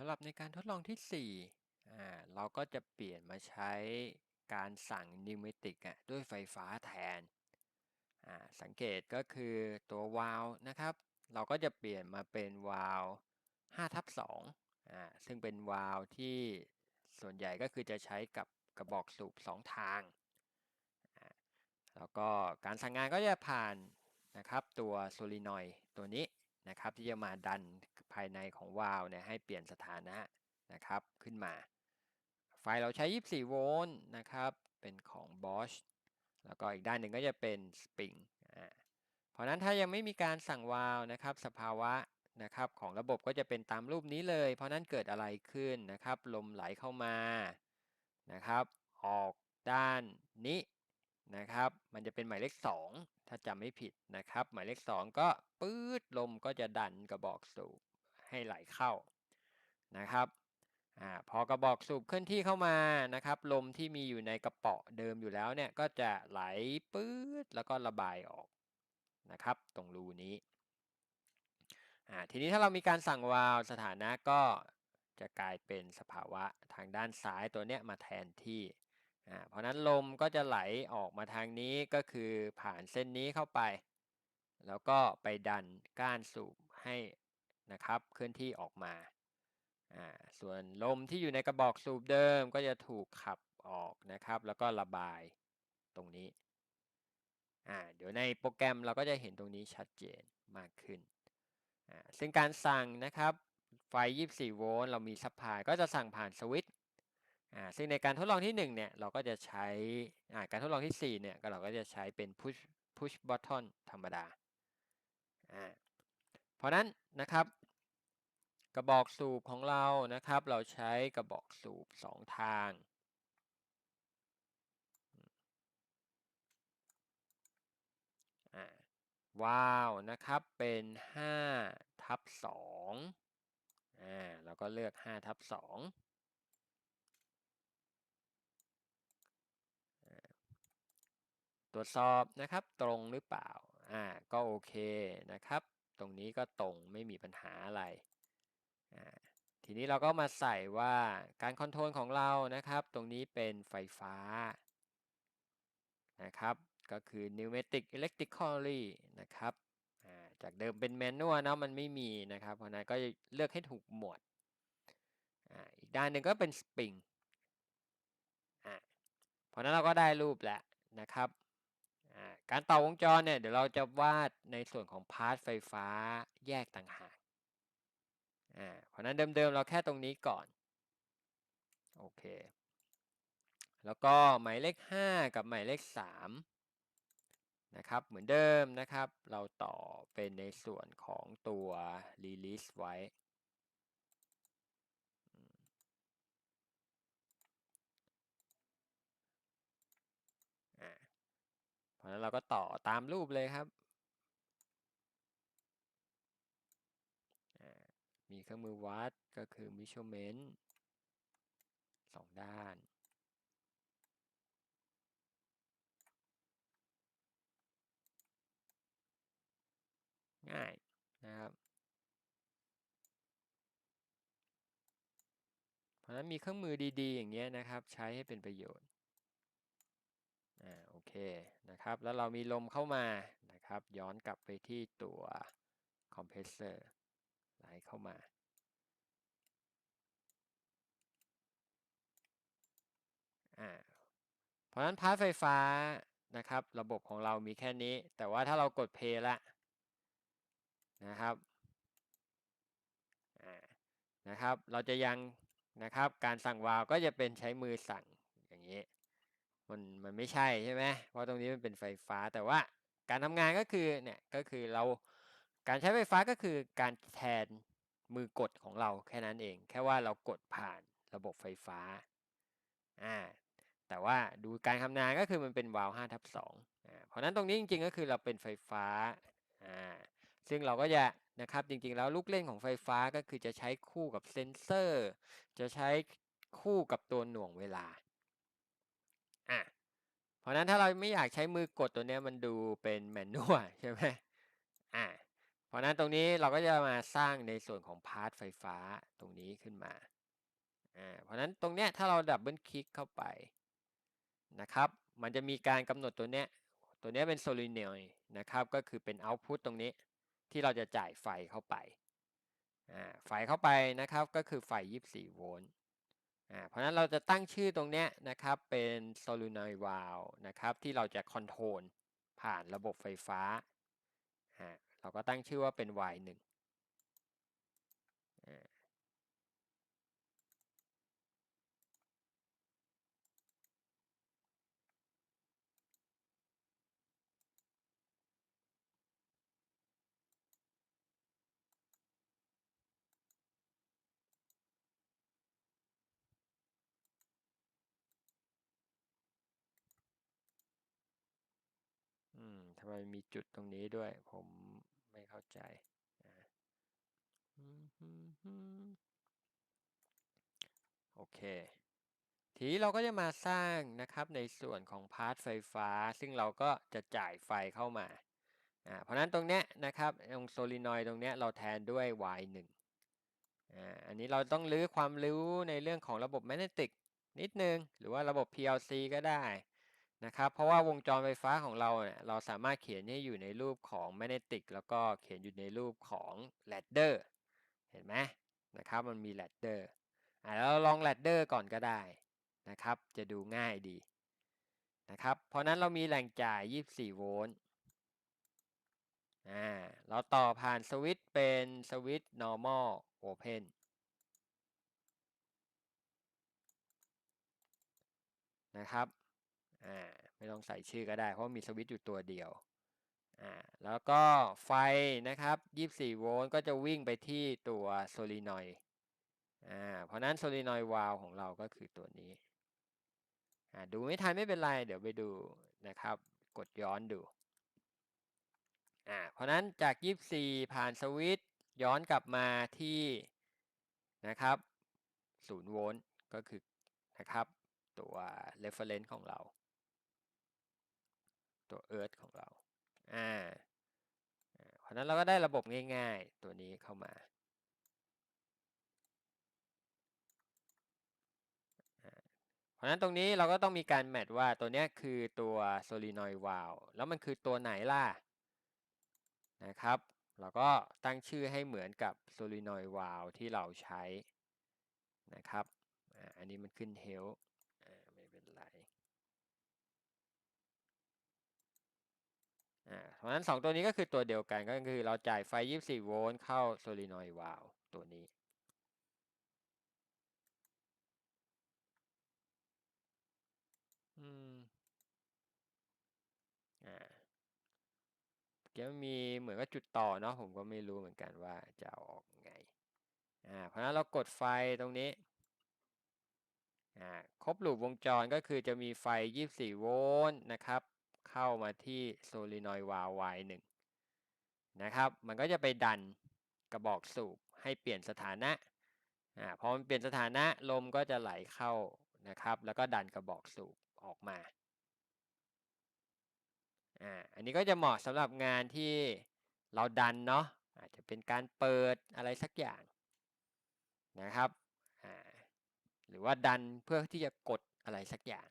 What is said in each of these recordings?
สำหรับในการทดลองที่ 4 อ่า เราก็จะเปลี่ยนมาใช้การสั่งนิวเมติกอะด้วยไฟฟ้าแทน อ่า สังเกตก็คือตัววาลนะครับ เราก็จะเปลี่ยนมาเป็นวาล5ทับ2อ่า ซึ่งเป็นวาลที่ส่วนใหญ่ก็คือจะใช้กับกระบอกสูบ 2 ทางอ่าแล้วก็การสั่งงานก็จะผ่านนะครับตัวโซลินอยตัวนี้นะครับที่จะมาดันายในของวาล์วเนี่ยให้เปลี่ยนสถานะนะครับขึ้นมา ไฟเราใช้ 24 โวลต์นะครับเป็นของ Bosch แล้วก็อีกด้านหนึ่งก็จะเป็นสปริงอ่าเพราะนั้นถ้ายังไม่มีการสั่งวาล์วนะครับสภาวะนะครับของระบบก็จะเป็นตามรูปนี้เลย เพราะนั้นเกิดอะไรขึ้นนะครับ ลมไหลเข้ามานะครับ ออกด้านนี้นะครับ มันจะเป็นหมายเลข 2 ถ้าจำไม่ผิดนะครับ หมายเลข 2 ก็ปื๊ดลมก็จะดันกระบอกสูบ ให้ไหลเข้านะครับอพอกระบอกสูบเคลื่อนที่เข้ามานะครับ ลมที่มีอยู่ในกระเป๋าเดิมอยู่แล้วเนี่ยก็จะไหลปื๊ดแล้วก็ระบายออกนะครับ ตรงรูนี้ทีนี้ถ้าเรามีการสั่งวาล์วสถานะก็จะกลายเป็นสภาวะทางด้านซ้ายตัวเนี้ยมาแทนที่เพราะนั้นลมก็จะไหลออกมาทางนี้ก็คือผ่านเส้นนี้เข้าไป แล้วก็ไปดันก้านสูบให้ นะครับเคลื่อนที่ออกมาส่วนลมที่อยู่ในกระบอกสูบเดิมก็จะถูกขับออกนะครับ แล้วก็ระบายตรงนี้เดี๋ยวในโปรแกรมเราก็จะเห็นตรงนี้ชัดเจนมากขึ้น ซึ่งการสั่งนะครับไฟ 24 โวลต์เรามีซัพพลายก็จะสั่งผ่านสวิตช์ซึ่งในการทดลองที่1เนี่ยเราก็จะใช้การทดลองที่4เนี่ยเราก็จะใช้เป็น push push button ธรรมดา เพราะนั้นนะครับ กระบอกสูบของเรานะครับ เราใช้กระบอกสูบ 2 ทางอ่าวาล์วนะครับเป็น5ทับ2อ่าเราก็เลือก5ทับ2ตรวจสอบนะครับตรงหรือเปล่าอ่าก็โอเคนะครับ ตรงนี้ก็ตรงไม่มีปัญหาอะไร ทีนี้เราก็มาใส่ว่าการคอนโทรลของเรานะครับ ตรงนี้เป็นไฟฟ้านะครับ ก็คือ pneumatic electrically นะครับจากเดิมเป็นแมนนวลเนาะมันไม่มีนะครับ เพราะนั้นก็เลือกให้ถูกหมวดออีกด้านหนึ่งก็เป็นสปริงเพราะนั้นเราก็ได้รูปแล้วนะครับ การต่อวงจรเนี่ยเดี๋ยวเราจะวาดในส่วนของพาร์ทไฟฟ้าแยกต่างหากอ่าเพราะนั้นเดิมๆเราแค่ตรงนี้ก่อน โอเค แล้วก็หมายเลข 5 กับหมายเลข 3 นะครับ เหมือนเดิมนะครับ เราต่อเป็นในส่วนของตัว release ไว้ เพราะนั้นเราก็ต่อตามรูปเลยครับ มีเครื่องมือวัดก็คือ measurement สองด้าน ง่ายนะครับ เพราะฉะนั้นมีเครื่องมือดี ๆ อย่างเงี้ยนะครับ ใช้ให้เป็นประโยชน์ เคนะครับ แล้วเรามีลมเข้ามานะครับ ย้อนกลับไปที่ตัวคอมเพรสเซอร์ไหลเข้ามาอ่าเพราะนั้นพาร์ทไฟฟ้านะครับ ระบบของเรามีแค่นี้ แต่ว่าถ้าเรากดเพย์ละนะครับอ่านะครับ เราจะยังนะครับ การสั่งวาล์วก็จะเป็นใช้มือสั่งอย่างนี้ มันมันไม่ใช่ใช่ไหมเพราะตรงนี้มันเป็นไฟฟ้าแต่ว่าการทำงานก็คือเนี่ยก็คือเราการใช้ไฟฟ้าก็คือการแทนมือกดของเราแค่นั้นเอง แค่ว่าเรากดผ่านระบบไฟฟ้าอ่าแต่ว่าดูการทำงานก็คือมันเป็นวาล์ว5ทับ2อ่าเพราะนั้นตรงนี้จริงๆก็คือเราเป็นไฟฟ้าอ่าซึ่งเราก็จะนะครับจริงๆแล้วลูกเล่นของไฟฟ้าก็คือจะใช้คู่กับเซนเซอร์ จะใช้คู่กับตัวหน่วงเวลา อะเพราะนั้นถ้าเราไม่อยากใช้มือกดตัวนี้มันดูเป็นแมนนวลใช่ไหมอ่าเพราะนั้นตรงนี้เราก็จะมาสร้างในส่วนของพาร์ทไฟฟ้าตรงนี้ขึ้นมาอ่าเพราะนั้นตรงเนี้ยถ้าเราดับเบิลคลิกเข้าไปนะครับ มันจะมีการกำหนดตัวเนี้ยตัวนี้เป็นโซลินอยนะครับ ก็คือเป็นเอาต์พุตตรงนี้ที่เราจะจ่ายไฟเข้าไป ไฟเข้าไปนะครับก็คือไฟ 24 โวลต์ เพราะนั้นเราจะตั้งชื่อตรงนี้นะครับเป็น solenoid valve นะครับที่เราจะคอนโทรลผ่านระบบไฟฟ้าเราก็ตั้งชื่อว่าเป็น y 1 ไมมีจุดตรงนี้ด้วย ผมไม่เข้าใจอ่าโอเค ทีเราก็จะมาสร้างนะครับในส่วนของพาร์ทไฟฟ้า ซึ่งเราก็จะจ่ายไฟเข้ามาอ่าเพราะนั้นตรงเนี้ยนะครับตรงโซลินอยด์ตรงเนี้ยเราแทนด้วย y1 อ่าอันนี้เราต้องรื้อความรู้ในเรื่องของระบบแมกเนติกนิดนึง หรือว่าระบบ PLC ก็ได้ นะครับเพราะว่าวงจรไฟฟ้าของเราเนี่ยเราสามารถเขียนให้อยู่ในรูปของแมกเนติกแล้วก็เขียนอยู่ในรูปของแรดเดอร์เห็นไหมนะครับมันมีแรดเดอร์อ่าแล้วเราลองแรดเดอร์ก่อนก็ได้นะครับ จะดูง่ายดีนะครับเพราะนั้นเรามีแหล่งจ่าย 24 โวลต์อ่าเราต่อผ่านสวิตเป็นสวิต normal open นะครับ อ่าไม่ต้องใส่ชื่อก็ได้ เพราะมีสวิตช์อยู่ตัวเดียวอ่าแล้วก็ไฟนะครับ 24 โวลต์ก็จะวิ่งไปที่ตัวโซลินอยด์อ่าเพราะนั้นโซลินอยด์วาลของเราก็คือตัวนี้อ่าดูไม่ทันไม่เป็นไร เดี๋ยวไปดูนะครับ กดย้อนดูอ่าเพราะนั้นจาก 24 ผ่านสวิตช์ย้อนกลับมาที่นะครับ0โวลต์ก็คือนะครับตัว reference ของเรา ตัว earth ของเราอ่าเพราะนั้นเราก็ได้ระบบง่าย ๆ ตัวนี้เข้ามาเพราะนั้นตรงนี้เราก็ต้องมีการแมทว่าตัวนี้คือตัว solenoid valve แล้วมันคือตัวไหนล่ะนะครับเราก็ตั้งชื่อให้เหมือนกับ solenoid valve ที่เราใช้นะครับอันนี้มันขึ้น help ไม่เป็นไร เพราะฉะนั้น 2 ตัวนี้ก็คือตัวเดียวกันก็คือเราจ่ายไฟ 24 โวลต์เข้า solenoid valve ตัวนี้อืมอ่าเกี่ยวมีเหมือนกับจุดต่อเนาะผมก็ไม่รู้เหมือนกันว่าจะเอาออกไงอ่าเพราะฉะนั้นเรากดไฟตรงนี้อ่าครบลูปวงจรก็คือจะมีไฟ 24 โวลต์นะครับ เข้ามาที่โซลินอยด์วาล์ว Y1 นะครับ มันก็จะไปดันกระบอกสูบให้เปลี่ยนสถานะอ่าพอมันเปลี่ยนสถานะลมก็จะไหลเข้านะครับ แล้วก็ดันกระบอกสูบออกมาอ่าอันนี้ก็จะเหมาะสำหรับงานที่เราดันเนาะอาจจะเป็นการเปิดอะไรสักอย่างนะครับอ่าหรือว่าดันเพื่อที่จะกดอะไรสักอย่าง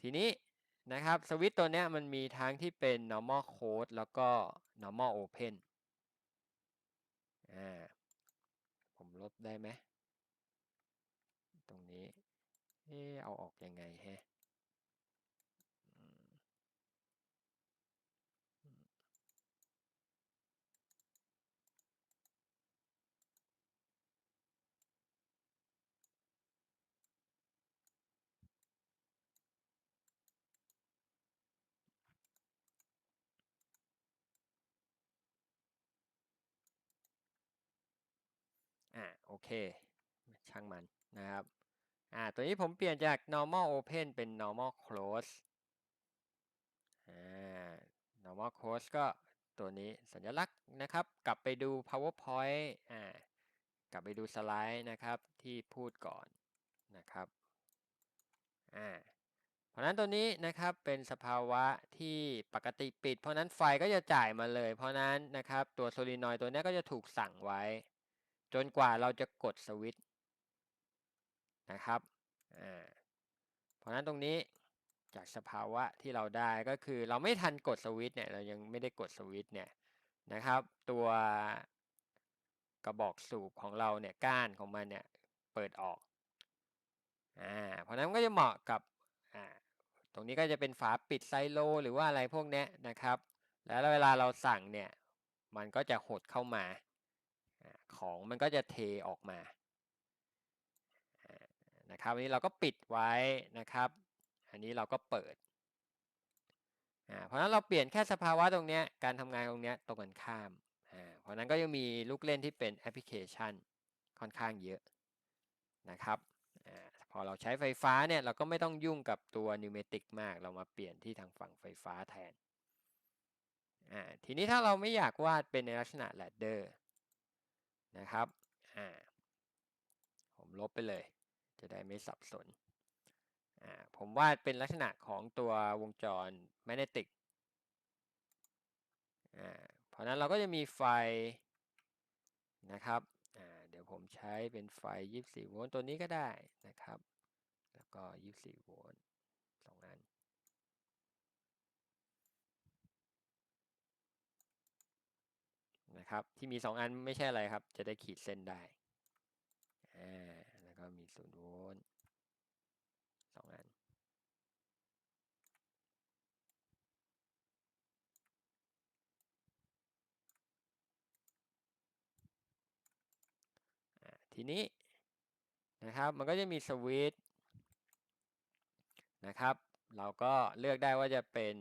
ทีนี้นะครับสวิตตัวเนี้ยมันมีทั้งที่เป็น normal close แล้วก็ normal open อ่าผมลบได้ไหม ตรงนี้ เออเอาออกยังไงแฮะ อ่าโอเค ช่างมันนะครับอ่าตัวนี้ผมเปลี่ยนจาก normal open เป็น normal close อ่า normal close ก็ตัวนี้สัญลักษณ์นะครับ กลับไปดู powerpoint อ่ากลับไปดูสไลด์นะครับที่พูดก่อนนะครับอ่าเพราะนั้นตัวนี้นะครับเป็นสภาวะที่ปกติปิด เพราะนั้นไฟก็จะจ่ายมาเลย เพราะนั้นนะครับตัวโซลีนอยตัวนี้ก็จะถูกสั่งไว้ จนกว่าเราจะกดสวิตช์นะครับเพราะฉะนั้นตรงนี้จากสภาวะที่เราได้ก็คือเราไม่ทันกดสวิตช์เนี่ยเรายังไม่ได้กดสวิตช์เนี่ยนะครับ ตัวกระบอกสูบของเราเนี่ยก้านของมันเนี่ยเปิดออกอ่าเพราะนั้นก็จะเหมาะกับอ่าตรงนี้ก็จะเป็นฝาปิดไซโล หรือว่าอะไรพวกนี้นะครับ แล้วเวลาเราสั่งเนี่ยมันก็จะหดเข้ามา ของมันก็จะเทออกมานะครับอันนี้เราก็ปิดไว้นะครับ อันนี้เราก็เปิดเพราะนั้นเราเปลี่ยนแค่สภาวะตรงนี้การทำงานตรงนี้ตรงกันข้าม เพราะนั้นก็ยังมีลูกเล่นที่เป็นแอปพลิเคชันค่อนข้างเยอะนะครับพอเราใช้ไฟฟ้าเนี่ยเราก็ไม่ต้องยุ่งกับตัวนิวเมติกมาก เรามาเปลี่ยนที่ทางฝั่งไฟฟ้าแทน ทีนี้ถ้าเราไม่อยากวาดเป็นในลักษณะแลดเดอร์ นะครับผมลบไปเลย จะได้ไม่สับสนผมวาดเป็นลักษณะของตัววงจรแมกเนติกเพราะนั้นเราก็จะมีไฟนะครับเดี๋ยวผมใช้เป็นไฟ 24 โวลต์ตัวนี้ก็ได้นะครับ แล้วก็ 24 โวลต์สองอัน นะครับ ที่มี 2 อันไม่ใช่อะไรครับ จะได้ขีดเส้นได้อ่าแล้วก็มี0โวลต์สองอันทีนี้นะครับมันก็จะมีสวิตช์นะครับ เราก็เลือกได้ว่าจะเป็น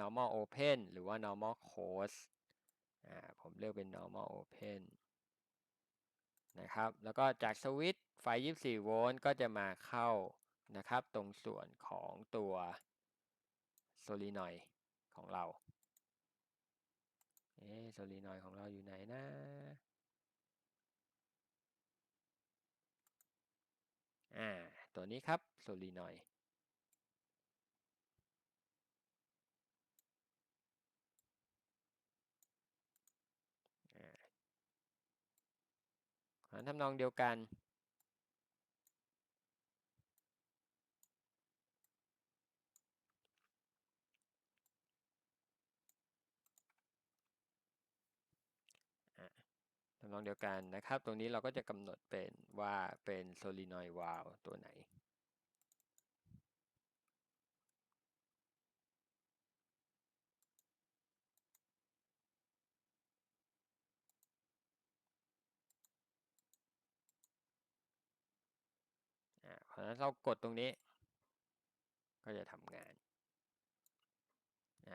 normal open หรือว่า normal close อ่าผมเลือกเป็น normal open นะครับ แล้วก็จากสวิตช์ไฟ 24 โวลต์ก็จะมาเข้านะครับ ตรงส่วนของตัวโซลีนอยของเรา เอ๊โซลีนอยของเราอยู่ไหนนะ อ่า ตัวนี้ครับโซลีนอย ทำนองเดียวกันทำนองเดียวกันนะครับ ตรงนี้เราก็จะกำหนดเป็นว่าเป็นโซลินอยวาลตัวไหนเพราะฉะ นั้นเรากดตรงนี้ ก็จะทำงาน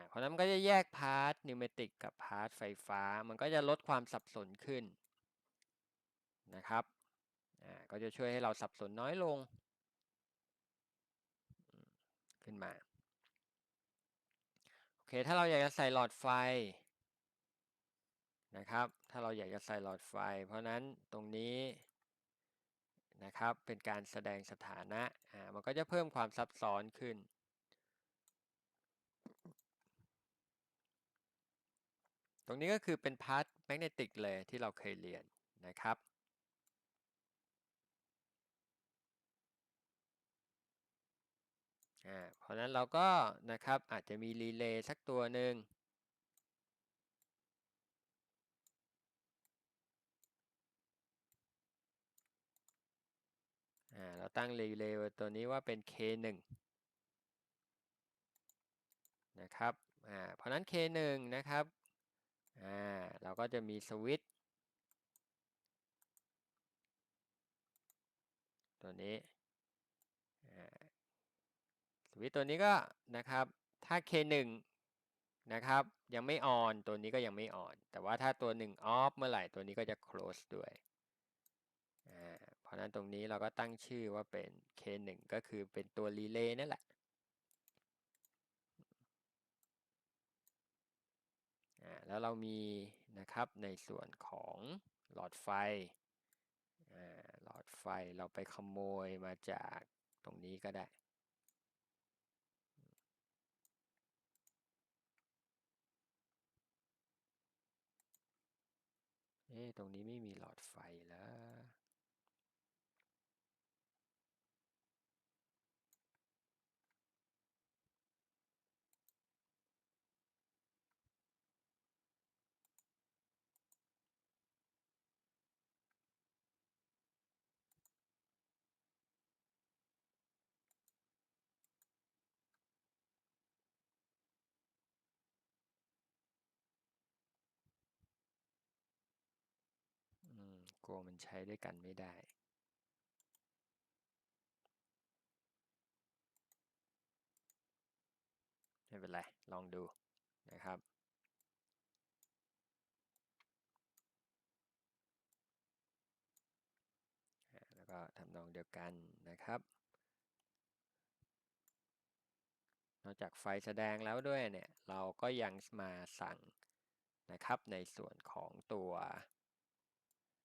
เพราะนั้นก็จะแยกพาร์ทนิวเมติกกับพาร์ทไฟฟ้า มันก็จะลดความสับสนขึ้นนะครับก็จะช่วยให้เราสับสนน้อยลง ขึ้นมา โอเค ถ้าเราอยากจะใส่หลอดไฟนะครับ ถ้าเราอยากจะใส่หลอดไฟ เพราะนั้นตรงนี้ นะครับ เป็นการแสดงสถานะอ่ามันก็จะเพิ่มความซับซ้อนขึ้น ตรงนี้ก็คือเป็นพาร์ทแมกเนติกเลยที่เราเคยเรียนนะครับอ่าเพราะนั้นเราก็นะครับอาจจะมีรีเลย์สักตัวหนึ่งเรา ตั้งรีเลย์ตัวนี้ว่าเป็น K1 นะครับเพราะนั้น K1 นะครับเราก็จะมีสวิตตัวนี้สวิตตัวนี้ก็นะครับถ้า K1 นะครับยังไม่ออนตัวนี้ก็ยังไม่ออนแต่ว่าถ้าตัว1 off เมื่อไหร่ตัวนี้ก็จะ close ด้วย พราะนั้นตรงนี้เราก็ตั้งชื่อว่าเป็น K1 ก็คือเป็นตัวรีเลย์นั่นแหละแล้วเรามีนะครับในส่วนของหลอดไฟ หลอดไฟเราไปขโมยมาจากตรงนี้ก็ได้ เอ๊ตรงนี้ไม่มีหลอดไฟแล้ว กลัวมันใช้ด้วยกันไม่ได้ไม่เป็นไร ลองดูนะครับ แล้วก็ทำนองเดียวกันนะครับ นอกจากไฟแสดงแล้วด้วยเนี่ย เราก็ยังมาสั่งนะครับในส่วนของตัว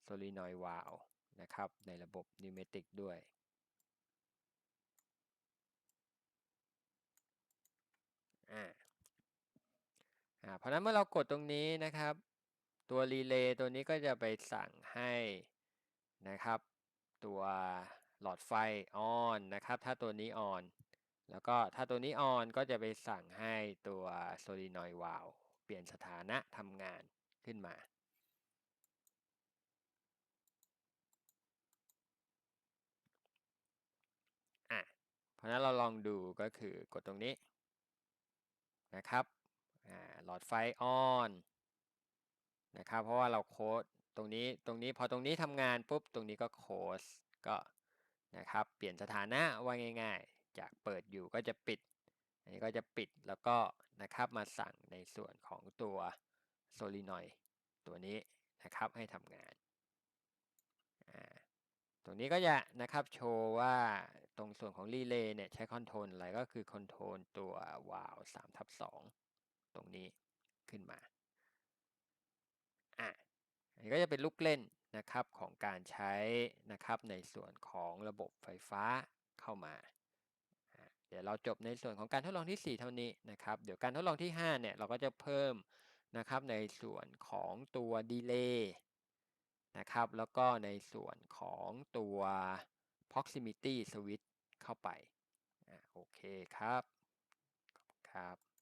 solenoid valve นะครับ ในระบบ pneumatic ด้วยอ่าอ่าเพราะฉะนั้นเมื่อเรากดตรงนี้นะครับ ตัวรีเลย์ตัวนี้ก็จะไปสั่งให้นะครับ ตัวหลอดไฟออนนะครับ ถ้าตัวนี้ออน แล้วก็ถ้าตัวนี้ออนก็จะไปสั่งให้ตัว solenoid valve เปลี่ยนสถานะทำงานขึ้นมา อะ เพ ราะนั้นเราลองดูก็คือกดตรงนี้นะครับหลอดไฟออนนะครับ เพราะว่าเราโค้ดตรงนี้ตรงนี้พอตรงนี้ทำงานปุ๊บตรงนี้ก็โค้ดก็นะครับเปลี่ยนสถานะว่าง่าย ๆ จากเปิดอยู่ก็จะปิด อันนี้ก็จะปิดแล้วก็นะครับมาสั่งในส่วนของตัวโซลินอยตัวนี้นะครับให้ทำงาน ตรงนี้ก็จะนะครับโชว์ว่าตรงส่วนของรีเลย์เนี่ยใช้คอนโทรลอะไรก็คือคอนโทรลตัววาล์ว3ทับ2ตรงนี้ขึ้นมาอะอันนี้ก็จะเป็นลูกเล่นนะครับของการใช้นะครับในส่วนของระบบไฟฟ้าเข้ามาเดี๋ยวเราจบในส่วนของการทดลองที่ 4 เท่านี้นะครับ เดี๋ยวการทดลองที่ 5 เนี่ย เราก็จะเพิ่มนะครับในส่วนของตัวดีเลย์ นะครับ แล้วก็ในส่วนของตัว proximity switch เข้าไปอโอเคครับ ครับ